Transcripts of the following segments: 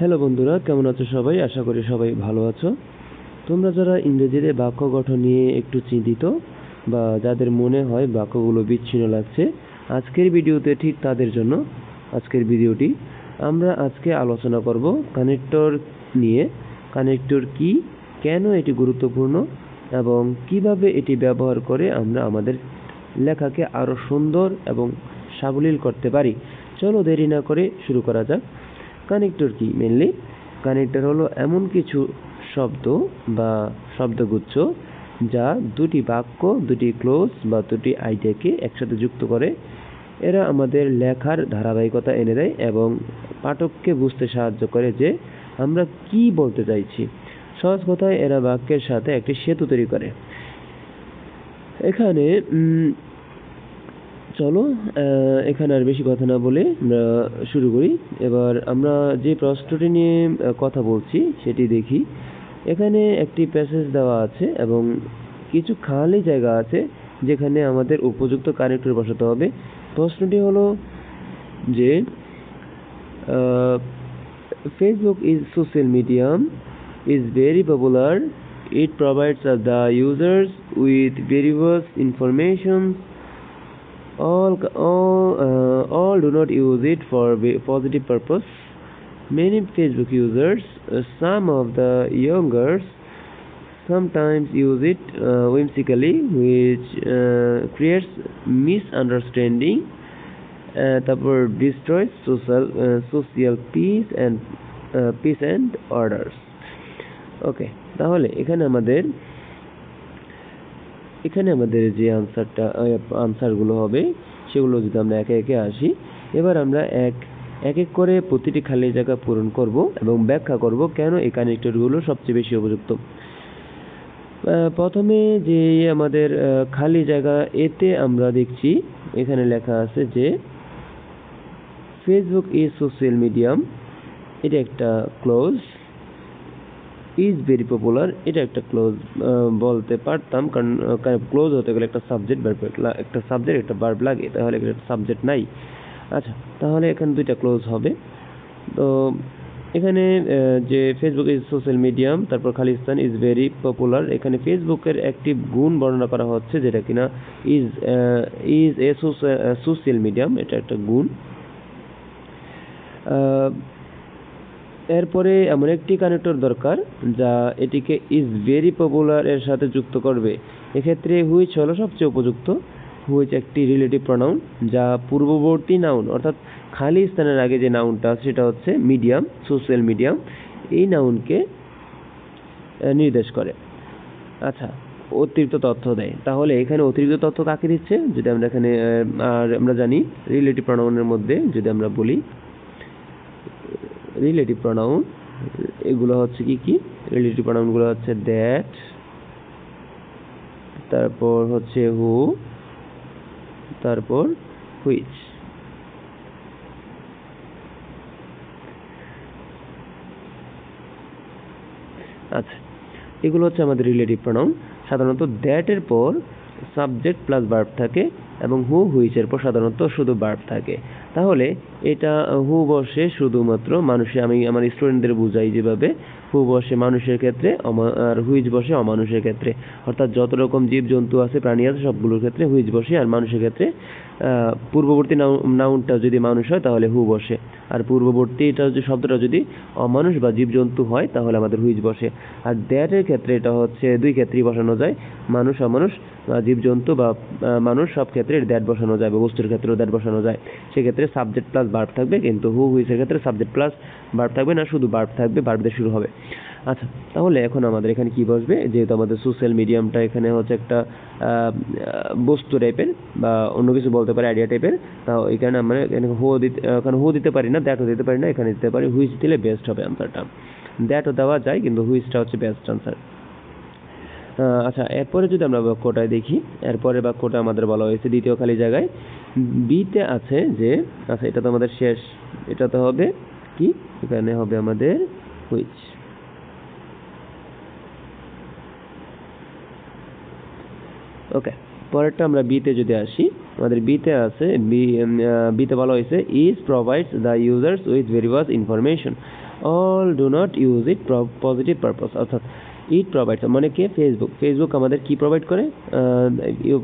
Hello বন্ধুরা, কেমন আছো সবাই? আশা করি সবাই ভালো আছো। তোমরা যারা ইংরেজিতে বাক্য গঠন নিয়ে একটু চিন্তিত বা যাদের মনে হয় বাক্যগুলো বিচ্ছিন্ন লাগছে, আজকের ভিডিওতে ঠিক তাদের জন্য আজকের ভিডিওটি আমরা আজকে আলোচনা করব কানেক্টর নিয়ে। কানেক্টর কি, কেন এটি গুরুত্বপূর্ণ এবং কীভাবে এটি ব্যবহার করে আমরা আমাদের লেখাকে আরও সুন্দর এবং সাবলীল করতে পারি। চলো দেরি না করে শুরু করা যাক। কানেক্টর কি? মেনলি কানেক্টর হলো এমন কিছু শব্দ বা শব্দগুচ্ছ যা দুটি বাক্য, দুটি ক্লোজ বা দুটি আইডিয়াকে একসাথে যুক্ত করে। এরা আমাদের লেখার ধারাবাহিকতা এনে দেয় এবং পাঠককে বুঝতে সাহায্য করে যে আমরা কি বলতে চাইছি। সহজ কথায় এরা বাক্যের সাথে একটি সেতু তৈরি করে। এখানে চলো এখানে আর বেশি কথা না বলে আমরা শুরু করি এবার আমরা যে প্রশ্নটি নিয়ে কথা বলছি সেটি দেখি এখানে একটি প্যাসেজ দেওয়া আছে এবং কিছু খালি জায়গা আছে যেখানে আমাদের উপযুক্ত কানেক্টর বসাতে হবে প্রশ্নটি হলো যে Facebook is social medium is very popular provides uh, the users with various information. All, all, uh, all do not use it for ve- positive purpose. Many Facebook users, uh, some of the younger, sometimes use it uh, whimsically, which uh, creates misunderstanding. Uh, তারপর destroys social uh, social peace and uh, peace and orders. ওকে তাহলে এখানে আমাদের এখানে আমাদের যে আনসারটা আনসারগুলো হবে, সেগুলো যদি আমরা একে একে আসি, এবার আমরা এক এক এক করে প্রতিটি খালি জায়গা পূরণ করব এবং ব্যাখ্যা করব কেন এই কানেক্টরগুলো সবচেয়ে বেশি উপযুক্ত। প্রথমে যে আমাদের খালি জায়গা এতে আমরা দেখছি, এখানে লেখা আছে যে ফেসবুক ইজ সোশ্যাল মিডিয়াম এটা একটা ক্লোজ ইজ ভেরি পপুলার এটা একটা ক্লোজ বলতে পারতাম, কারণ ক্লোজ হতে গেলে একটা সাবজেক্ট একটা সাবজেক্ট একটা বার্ব লাগে, তাহলে একটা সাবজেক্ট নাই। আচ্ছা তাহলে এখানে দুইটা ক্লোজ হবে। তো, এখানে যে ফেসবুক ইজ সোশ্যাল মিডিয়াম তারপর খালিস্তান ইজ ভেরি পপুলার এখানে ফেসবুকের একটি গুণ বর্ণনা করা হচ্ছে, যেটা কিনা is is a social medium এটা একটা গুণ। এরপরে এমন একটি কানেক্টর দরকার, যা এটিকে ইজ ভেরি পপুলার এর সাথে যুক্ত করবে। এক্ষেত্রে হুইচ হলো সবচেয়ে উপযুক্ত। হুইচ একটি রিলেটিভ প্রনাউন যা পূর্ববর্তী নাউন অর্থাৎ খালি স্থানের আগে যে নাউনটা সেটা হচ্ছে মিডিয়াম সোশ্যাল মিডিয়াম এই নাউনকে নির্দেশ করে। আচ্ছা অতিরিক্ত তথ্য দেয়। তাহলে এখানে অতিরিক্ত তথ্য কাকে দিচ্ছে? যদি আমরা এখানে আর আমরা জানি রিলেটিভ প্রনাউনের মধ্যে যদি আমরা বলি রিলেটিভ প্রনাউন এগুলো হচ্ছে কি কি? রিলেটিভ প্রনাউনগুলো হচ্ছে দ্যাট তারপর হচ্ছে হু তারপর হুইচ আচ্ছা এগুলো হচ্ছে আমাদের রিলেটিভ প্রনাউন সাধারণত দ্যাট এর পর সাবজেক্ট প্লাস ভার্ব থাকে এবং হু হুইচের পর সাধারণত শুধু ভার্ব থাকে। তাহলে এটা হু বশে শুধুমাত্র মানুষে আমি আমার স্টুডেন্টদের বুঝাই যেভাবে হু বসে মানুষের ক্ষেত্রে আর হুইজ বসে অমানুষের ক্ষেত্রে। অর্থাৎ যত রকম জীবজন্তু আছে, প্রাণী আছে, সবগুলোর ক্ষেত্রে হুইজ বসে, আর মানুষের ক্ষেত্রে পূর্ববর্তী নাউ- নাউনটা যদি মানুষ হয়, তাহলে হু বসে। আর পূর্ববর্তীটা যদি শব্দটা যদি অমানুষ বা জীবজন্তু হয়, তাহলে আমাদের হুইজ বসে। আর দ্যাটের ক্ষেত্রে এটা হচ্ছে দুই ক্ষেত্রেই বসানো যায়। মানুষ অমানুষ জীবজন্তু বা মানুষ সব ক্ষেত্রে দ্যাট বসানো যায়, বা বস্তুর ক্ষেত্রেও দ্যাট বসানো যায়। সেক্ষেত্রে সাবজেক্ট প্লাস বার্ব থাকবে, কিন্তু হু হুইসের ক্ষেত্রে সাবজেক্ট প্লাস বার্ব থাকবে না, শুধু বার্ব থাকবে বার্ব দিয়ে শুরু হবে। আচ্ছা তাহলে এখন আমাদের এখানে কি বসবে? যেহেতু আমাদের সোশ্যাল মিডিয়ামটা এখানে হচ্ছে একটা বস্তু টাইপের বা অন্য কিছু বলতে পারে আইডিয়া টাইপের তাও এখানে আমরা এখানে হো দিতে এখানে হো দিতে পারি না দ্যাটও দিতে পারি না, এখানে দিতে পারি হুইচ দিলে বেস্ট হবে আনসারটা দ্যাটও দেওয়া যায়, কিন্তু হুইচটা হচ্ছে বেস্ট আনসার আচ্ছা এরপরে যদি আমরা বাক্যটায় দেখি এরপরে বাক্যটা আমাদের বলা হয়েছে দ্বিতীয় খালি জায়গায়। বিতে আছে যে আচ্ছা এটা তো আমাদের শেষ, এটা তো হবে কি? এখানে হবে আমাদের হুইচ ওকে পরেরটা আমরা বিতে যদি আসি, আমাদের বিতে আছে বি বিতে বলা হয়েছে is provides the users with various information all do not use it positive purpose অর্থাৎ ইট প্রোভাইডস মানে কে? ফেসবুক ফেসবুক আমাদের কি প্রোভাইড করে?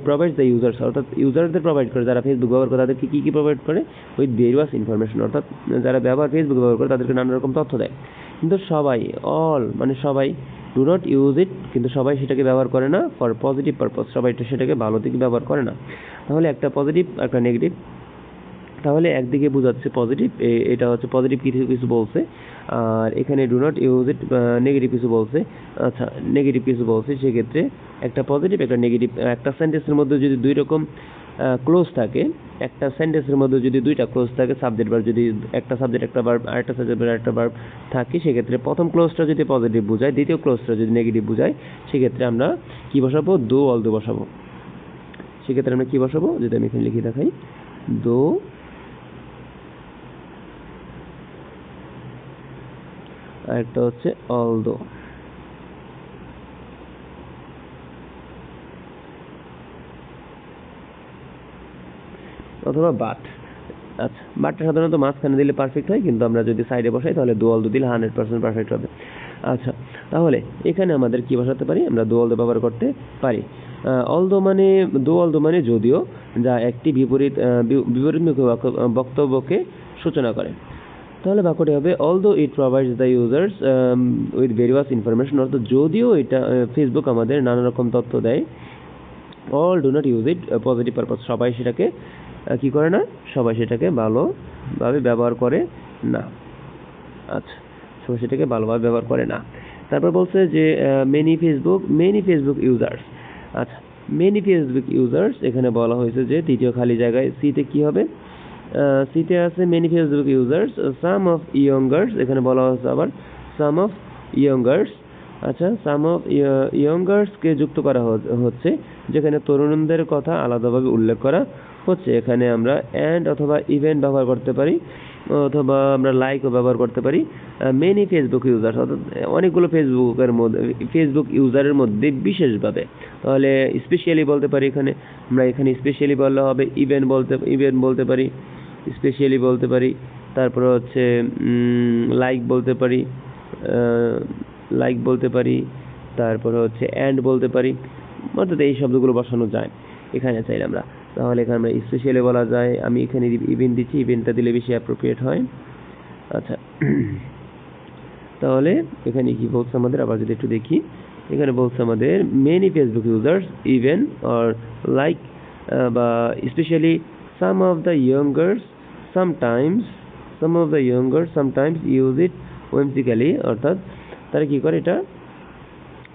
প্রোভাইডস দ্য ইউজার্স অর্থাৎ ইউজারদের প্রোভাইড করে। যারা ফেসবুক ব্যবহার করে, তাদেরকে কী কী প্রোভাইড করে? উইথ ভেরিয়াস ইনফরমেশন অর্থাৎ, যারা ব্যবহার ফেসবুক ব্যবহার করে, তাদেরকে নানা রকম তথ্য দেয়। কিন্তু সবাই অল মানে সবাই ডু নট ইউজ ইট কিন্তু সবাই সেটাকে ব্যবহার করে না ফর পজিটিভ পারপাস সবাই সেটাকে ভালো দিকে ব্যবহার করে না। তাহলে একটা পজিটিভ একটা নেগেটিভ তাহলে একদিকে বোঝাচ্ছে পজিটিভ এটা হচ্ছে পজিটিভ কিছু কিছু বলছে, আর এখানে do not use it negative কিছু বলছে আচ্ছা নেগেটিভ কিছু বলছে, সেক্ষেত্রে একটা পজিটিভ একটা নেগেটিভ একটা সেন্টেন্সের মধ্যে যদি দুই রকম ক্লোজ থাকে একটা সেন্টেন্সের মধ্যে যদি দুইটা ক্লোজ থাকে সাবজেক্ট বার যদি একটা সাবজেক্ট একটা ভার্ব আরেকটা সাবজেক্ট আরেকটা ভার্ব থাকে, সেক্ষেত্রে প্রথম ক্লোজটা যদি পজিটিভ বোঝায়, দ্বিতীয় ক্লোজটা যদি নেগেটিভ বোঝায়, সেক্ষেত্রে আমরা কি বসাবো? দো অল দো বসাবো। সেক্ষেত্রে আমরা কি বসাবো? যদি আমি এখানে লিখে দেখাই। দো, আরেকটা হচ্ছে অলদো অথবা বাট। আচ্ছা বাটটা সাধারণত মাঝখানে দিলে পারফেক্ট হয়, কিন্তু আমরা যদি সাইডে বসাই, তাহলে দোয়াল দু দিলে হান্ড্রেড পার্সেন্ট পারফেক্ট হবে। আচ্ছা তাহলে এখানে আমাদের কি বসাতে পারি? আমরা দোয়াল দো ব্যবহার করতে পারি। অলদো মানে দোয়াল দো মানে যদিও যা একটি বিপরীত বিপরীতমুখী বক্তব্যকে সূচনা করে। তাহলে বাক্যটি হবে although it provides the users with various information অর্থাৎ যদিও এটা ফেসবুক আমাদের নানা রকম তথ্য দেয় all do not use it positive purpose সবাই সেটাকে কি করে না? সবাই সেটাকে ভালোভাবে ব্যবহার করে না। আচ্ছা সবাই সেটাকে ভালোভাবে ব্যবহার করে না। তারপর বলছে যে many Facebook many Facebook users আচ্ছা মেনি ফেসবুক ইউজার্স এখানে বলা হয়েছে যে, তৃতীয় খালি জায়গায় সিতে কি হবে? সিতে আছে many Facebook users some of youngers এখানে বলা হচ্ছে আবার সাম অফ ইয়ঙ্গার্স আচ্ছা সাম অফ ইয়ঙ্গার্সকে যুক্ত করা হচ্ছে, যেখানে তরুণদের কথা আলাদাভাবে উল্লেখ করা হচ্ছে এখানে আমরা অ্যান্ড অথবা ইভেন্ট ব্যবহার করতে পারি, অথবা আমরা লাইকও ব্যবহার করতে পারি মেনি ফেসবুক ইউজার অর্থাৎ অনেকগুলো ফেসবুকের মধ্যে ফেসবুক ইউজারের মধ্যে বিশেষভাবে। তাহলে স্পেশালি বলতে পারি এখানে, আমরা এখানে স্পেশালি বললে হবে ইভেন্ট বলতে ইভেন্ট বলতে পারি স্পেশালি বলতে পারি, তারপরে হচ্ছে লাইক বলতে পারি লাইক বলতে পারি, তারপরে হচ্ছে অ্যান্ড বলতে পারি, অর্থাৎ এই শব্দগুলো বসানো যায়, এখানে চাইলে আমরা। তাহলে এখানে আমরা স্পেশালি বলা যায়, আমি এখানে ইভেন্ট দিচ্ছি ইভেন্টটা দিলে বেশি অ্যাপ্রোপ্রিয়েট হয়। আচ্ছা তাহলে এখানে কি বলছে আমাদের? আবার যদি একটু দেখি, এখানে বলছে আমাদের many Facebook users even or like বা specially some of the youngers sometimes some of the younger sometimes use it whimsically অর্থাৎ তারা কী করে এটা?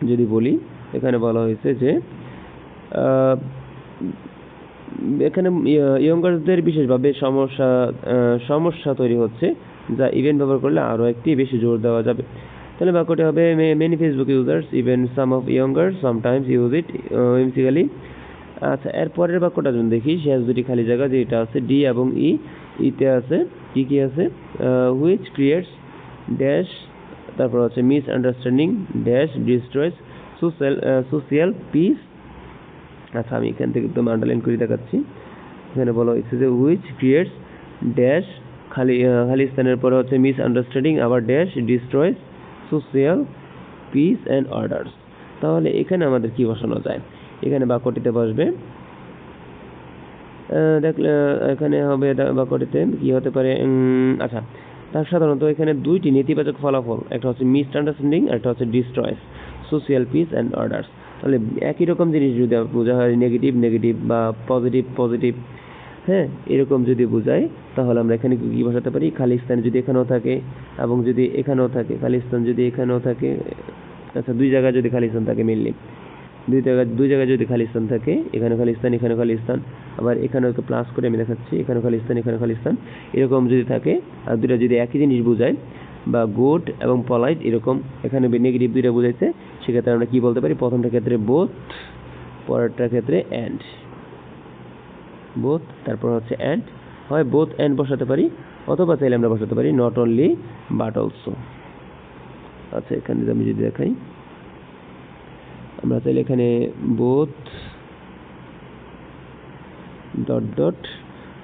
যদি বলি, এখানে বলা হয়েছে যে এখানে ইয়ঙ্গারদের বিশেষভাবে সমস্যা সমস্যা তৈরি হচ্ছে, যা ইভেন্ট ব্যবহার করলে আরও একটি বেশি জোর দেওয়া যাবে। তাহলে বাক্যটি হবে many Facebook users even some of younger sometimes use it whimsically আচ্ছা এর পরের বাক্যটা যখন দেখি শেষ দুটি খালি জায়গা, যেটা আছে ডি এবং ই ইতে আছে, কি কি আছে? হুইচ ক্রিয়েটস ড্যাশ তারপর হচ্ছে misunderstanding dash destroys social social peace আচ্ছা আমি এখান থেকে একদম আন্ডারলাইন করে দেখাচ্ছি। এখানে বলা হয়েছে যে হুইচ ক্রিয়েটস ড্যাশ খালি খালি স্থানের পরে হচ্ছে মিস আন্ডারস্ট্যান্ডিং আবার dash destroys social peace and orders তাহলে এখানে আমাদের কি বসানো যায়? এখানে বাক্যটিতে বসবে দেখলে এখানে হবে বাক্যটিতে, কি হতে পারে? আচ্ছা তার সাধারণত এখানে দুইটি নেতিবাচক ফলাফল, একটা হচ্ছে মিস আন্ডারস্ট্যান্ডিং একটা হচ্ছে destroys social peace and orders তাহলে একই রকম জিনিস যদি বোঝা হয় নেগেটিভ নেগেটিভ বা পজিটিভ পজিটিভ হ্যাঁ? এরকম যদি বোঝায়, তাহলে আমরা এখানে কি বসাতে পারি? খালিস্তান যদি এখানেও থাকে এবং যদি এখানেও থাকে, খালিস্তান যদি এখানেও থাকে আচ্ছা দুই জায়গায় যদি খালিস্তান থাকে মেনলি দুই জায়গায় দুই জায়গায় যদি খালিস্তান থাকে, এখানে খালিস্তান এখানে খালিস্তান, আবার এখানেও প্লাস করে আমি দেখাচ্ছি এখানে খালিস্তান এখানে খালিস্তান। এরকম যদি থাকে, আর দুটা যদি একই জিনিস বোঝায়, বা গুড এবং পলাইট এরকম, এখানে নেগেটিভ দুইটা বোঝাইছে সেক্ষেত্রে আমরা কি বলতে পারি? প্রথমটার ক্ষেত্রে বোথ পরেরটার ক্ষেত্রে অ্যান্ড বোথ তারপর হচ্ছে অ্যান্ড হয় বোথ অ্যান্ড বসাতে পারি, অথবা চাইলে আমরা বসাতে পারি নট অনলি বাট অলসো আচ্ছা এখানে আমি যদি দেখাই, আমরা চাইলে এখানে বোথ ডট ডট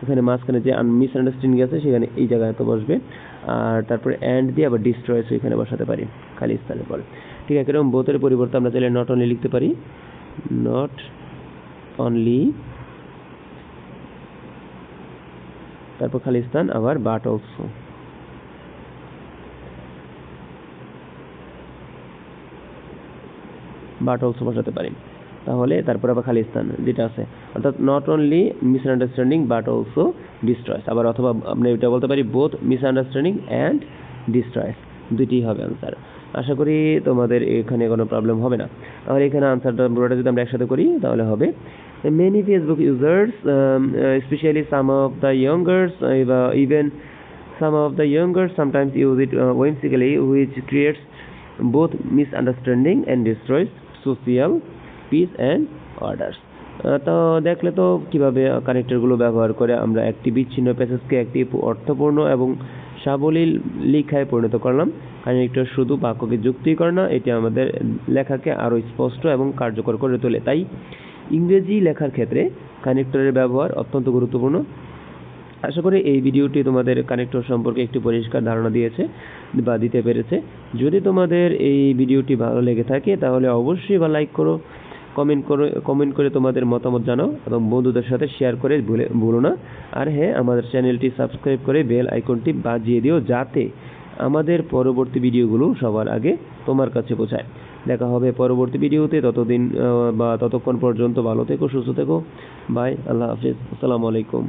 এখানে মাঝখানে যে মিস আন্ডারস্ট্যান্ডিং আছে, সেখানে এই জায়গায় তো বসবে। আর তারপরে অ্যান্ড দিয়ে আবার ডিস্ট্রয়েস এখানে বসাতে পারি, খালি স্থানের পর ঠিক আছে, এরকম বোথের পরিবর্তে আমরা চাইলে নট অনলি লিখতে পারি। নট অনলি তারপর খালি স্থান, আবার বাট অলসো বাট অলসো বসাতে পারি। তাহলে তারপর আবার খালি স্থান যেটা আছে। অর্থাৎ not only misunderstanding but also destroys আবার অথবা আমরা এটা বলতে পারি বোথ মিসআন্ডারস্ট্যান্ডিং অ্যান্ড ডিস্ট্রয়েস দুইটি হবে আনসার আশা করি তোমাদের এখানে কোনো প্রবলেম হবে না। তাহলে এখানে আনসারটা পুরোটা যদি আমরা একসাথে করি তাহলে হবে। Many Facebook users specially some of the youngers even some of the younger sometimes use it uh, whimsically creates both misunderstanding and destroys social peace and orders. তো দেখলে তো কীভাবে কানেক্টরগুলো ব্যবহার করে আমরা একটি বিচ্ছিন্ন প্যাসেজকে একটি অর্থপূর্ণ এবং সাবলীল লিখায় পরিণত করলাম কানেক্টর শুধু বাক্যকে যুক্তি করে না, এটি আমাদের লেখাকে আরও স্পষ্ট এবং কার্যকর করে তোলে। তাই ইংরেজি লেখার ক্ষেত্রে কানেক্টরের ব্যবহার অত্যন্ত গুরুত্বপূর্ণ। আশা করি এই ভিডিওটি তোমাদের কানেক্টর সম্পর্কে একটি পরিষ্কার ধারণা দিয়েছে বা দিতে পেরেছে। যদি তোমাদের এই ভিডিওটি ভালো লেগে থাকে, তাহলে অবশ্যই বা লাইক করো। কমেন্ট করে কমেন্ট করে তোমাদের মতামত জানাও এবং বন্ধুদের সাথে শেয়ার করে ভুলে, ভুলো না। আর হ্যাঁ আমাদের চ্যানেলটি সাবস্ক্রাইব করে বেল আইকনটি বাজিয়ে দিও যাতে আমাদের পরবর্তী ভিডিওগুলো সবার আগে তোমার কাছে পৌঁছায়। দেখা হবে পরবর্তী ভিডিওতে ততদিন বা ততক্ষণ পর্যন্ত ভালো থেকো, সুস্থ থেকো। বাই আল্লাহ হাফিজ। আসসালামু আলাইকুম।